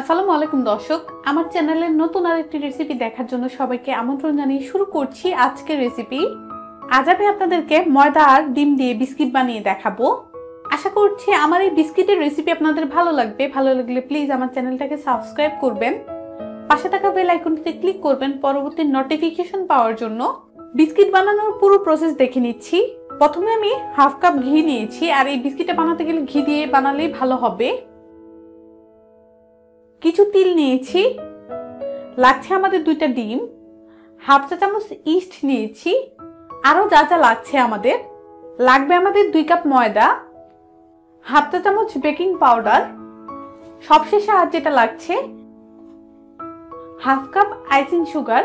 আসসালামু আলাইকুম দর্শক। আমার চ্যানেলের নতুন আরেকটি রেসিপি দেখার জন্য সবাইকে আমন্ত্রণ জানিয়ে শুরু করছি আজকের রেসিপি আজ আমি আপনাদেরকে ময়দা আর ডিম দিয়ে বিস্কিট বানিয়ে দেখাবো। আশা করছি আমার এই বিস্কিটের রেসিপি আপনাদের ভালো লাগবে। ভালো লাগলে প্লিজ আমার চ্যানেলটাকে সাবস্ক্রাইব করবেন। পাশে থাকা বেল আইকনটিতে ক্লিক করবেন পরবর্তী নোটিফিকেশন পাওয়ার জন্য। বিস্কিট বানানোর পুরো প্রসেস দেখে নিচ্ছি। প্রথমে আমি হাফ কাপ ঘি নিয়েছি। আর এই বিস্কিটটা বানাতে গেলে ঘি দিয়ে বানালেই ভালো হবে। কিছু তিল নিয়েছি। লাগছে আমাদের দুইটা ডিম। হাফ চা চামচ ইস্ট নিয়েছি। আরও যা যা লাগছে আমাদের। লাগবে আমাদের দুই কাপ ময়দা, হাফ চা চামচ বেকিং পাউডার, সবশেষে আর যেটা লাগছে, হাফ কাপ আইসিং সুগার।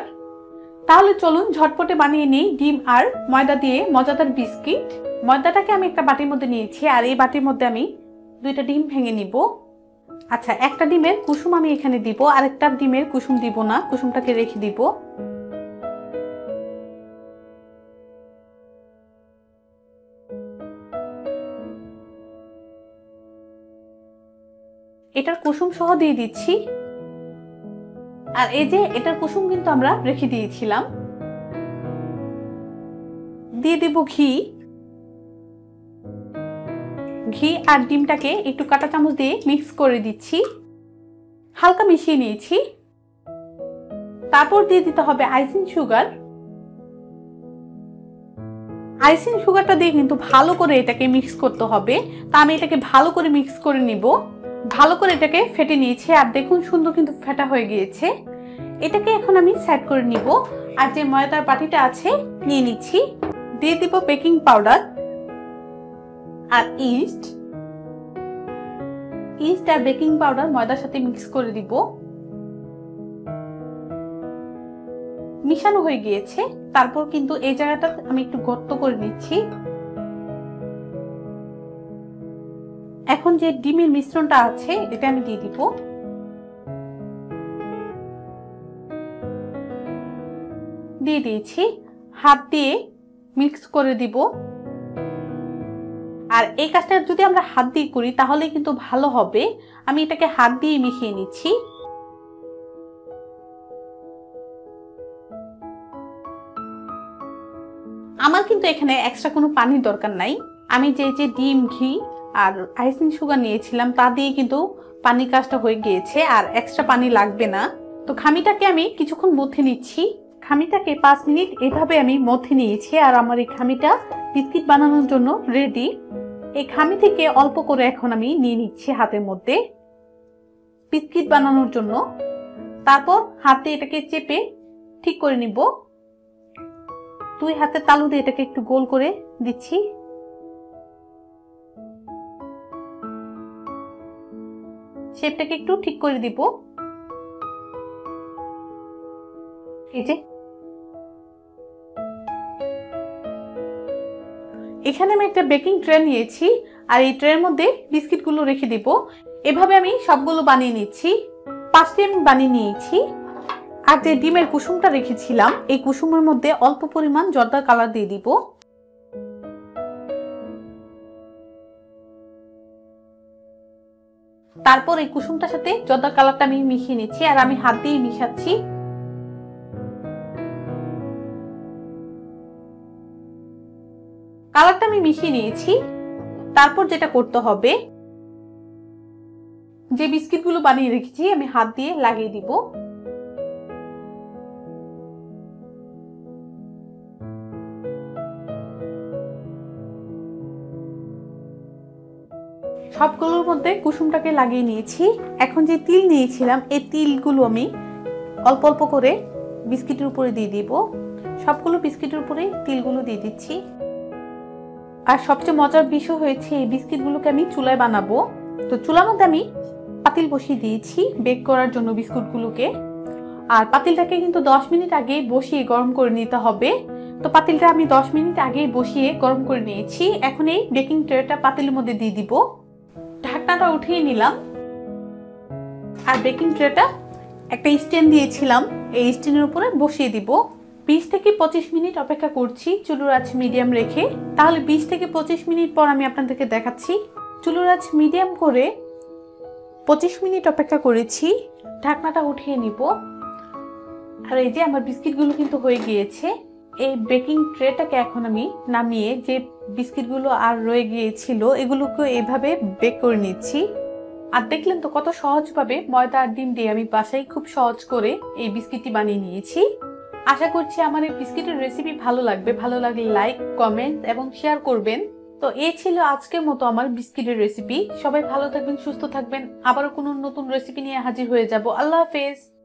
তাহলে চলুন ঝটপটে বানিয়ে নিই ডিম আর ময়দা দিয়ে মজাদার বিস্কিট। ময়দাটাকে আমি একটা বাটির মধ্যে নিয়েছি আর এই বাটির মধ্যে আমি দুইটা ডিম ভেঙে নিব। আচ্ছা একটা ডিমের কুসুম আমি এখানে দিব, আরেকটা ডিমের কুসুম দিব না, কুসুমটাকে রেখে দিব। এটার কুসুম সহ দিয়ে দিচ্ছি। আর এই যে এটার কুসুম কিন্তু আমরা রেখে দিয়েছিলাম। দিয়ে দিব ঘি। ঘি আর ডিমটাকে একটু কাটা চামচ দিয়ে মিক্স করে দিচ্ছি। হালকা মিশিয়ে নিয়েছি। তারপর দিয়ে দিতে হবে আইসিং সুগার। আইসিং সুগারটা দিয়ে কিন্তু ভালো করে এটাকে মিক্স করতে হবে। তা আমি এটাকে ভালো করে মিক্স করে নিব। ভালো করে এটাকে ফেটে নিয়েছি আর দেখুন সুন্দর কিন্তু ফেটা হয়ে গিয়েছে। এটাকে এখন আমি সেট করে নিব। আর যে ময়দার বাটিটা আছে, নিয়ে নিচ্ছি। দিয়ে দিব বেকিং পাউডার। আর ইস্ট ইস্ট আর বেকিং পাউডার ময়দার সাথে মিক্স করে দিব। মিশানো হয়ে গিয়েছে। তারপর কিন্তু এই জায়গাটা আমি একটু গর্ত করে নিচ্ছি। এখন যে ডিমের মিশ্রণটা আছে, এটা আমি দিয়ে দিব। দিয়ে দিয়েছি। হাত দিয়ে মিক্স করে দিব। আর এই কাজটা যদি আমরা হাত দিয়ে করি, তাহলে কিন্তু ভালো হবে। আমি এটাকে হাত দিয়ে মিশিয়ে নিচ্ছি। আমার কিন্তু এখানে এক্সট্রা কোনো পানির দরকার নাই। আমি যে যে ডিম, ঘি আর আইসিং সুগার নিয়েছিলাম, তা দিয়ে কিন্তু পানির কাজটা হয়ে গিয়েছে আর এক্সট্রা পানি লাগবে না। তো খামিটাকে আমি কিছুক্ষণ মধ্যে নিচ্ছি। খামিটাকে পাঁচ মিনিট এভাবে আমি মধ্যে নিয়েছি আর আমার এই খামিটা বিস্কিট বানানোর জন্য রেডি এই খামি থেকে অল্প করে এখন আমি নিয়ে নিচ্ছি হাতের মধ্যে বিস্কিট বানানোর জন্য। তারপর হাতে এটাকে চেপে ঠিক করে নিব। দুই হাতে তালু দিয়ে এটাকে একটু গোল করে দিচ্ছি। শেপটাকে একটু ঠিক করে দিব। এই যে এখানে আমি একটা বেকিং ট্রে নিয়েছি, আর এই ট্রের মধ্যে বিস্কিটগুলো রেখে দিব। এভাবে আমি সবগুলো বানিয়ে নিচ্ছি। পাঁচটি আমি বানিয়ে নিয়েছি। আর যে ডিমের কুসুমটা রেখেছিলাম, এই কুসুমের মধ্যে অল্প পরিমাণ জর্দার কালার দিয়ে দিব। তারপর এই কুসুমটার সাথে জর্দার কালারটা আমি মিশিয়ে নিচ্ছি, আর আমি হাত দিয়ে মিশাচ্ছি। কালারটা আমি মিশিয়ে নিয়েছি। তারপর যেটা করতে হবে, যে বিস্কিটগুলো বানিয়ে রেখেছি, আমি হাত দিয়ে লাগিয়ে দিব। সবগুলোর মধ্যে কুসুমটাকে লাগিয়ে নিয়েছি। এখন যে তিল নিয়েছিলাম, এই তিলগুলো আমি অল্প অল্প করে বিস্কিটের উপরে দিয়ে দিব। সবগুলো বিস্কিটের উপরে তিলগুলো দিয়ে দিচ্ছি। আর সবচেয়ে মজার বিষয় হয়েছে, এই বিস্কিটগুলোকে আমি চুলায় বানাবো। তো চুলার মধ্যে আমি পাতিল বসিয়ে দিয়েছি বেক করার জন্য বিস্কুটগুলোকে। আর পাতিলটাকে কিন্তু দশ মিনিট আগে বসিয়ে গরম করে নিতে হবে। তো পাতিলটা আমি দশ মিনিট আগে বসিয়ে গরম করে নিয়েছি। এখন এই বেকিং ট্রেটা পাতিলের মধ্যে দিয়ে দিব। ঢাকনাটা উঠিয়ে নিলাম। আর বেকিং ট্রেটা একটা স্ট্যান্ড দিয়েছিলাম। এই স্ট্যান্ডের উপরে বসিয়ে দিব। বিশ থেকে পঁচিশ মিনিট অপেক্ষা করছি চুলোর আঁচ মিডিয়াম রেখে। তাহলে বিশ থেকে পঁচিশ মিনিট পর আমি আপনাদেরকে দেখাচ্ছি। চুলোর আঁচ মিডিয়াম করে পঁচিশ মিনিট অপেক্ষা করেছি। ঢাকনাটা উঠিয়ে নিব। আর এই যে আমার বিস্কিটগুলো কিন্তু হয়ে গিয়েছে। এই বেকিং ট্রেটাকে এখন আমি নামিয়ে যে বিস্কিটগুলো আর রয়ে গিয়েছিল, এগুলোকে এভাবে বেক করে নিচ্ছি। আর দেখলেন তো কত সহজভাবে ময়দা আর ডিম দিয়ে আমি বাসায় খুব সহজ করে এই বিস্কিটটি বানিয়ে নিয়েছি। আশা করছি আমার এই বিস্কিটের রেসিপি ভালো লাগবে। ভালো লাগলে লাইক কমেন্ট এবং শেয়ার করবেন। তো এ ছিল আজকের মতো আমার বিস্কিটের রেসিপি সবাই ভালো থাকবেন, সুস্থ থাকবেন। আবারও কোনো নতুন রেসিপি নিয়ে হাজির হয়ে যাব। আল্লাহ হাফেজ।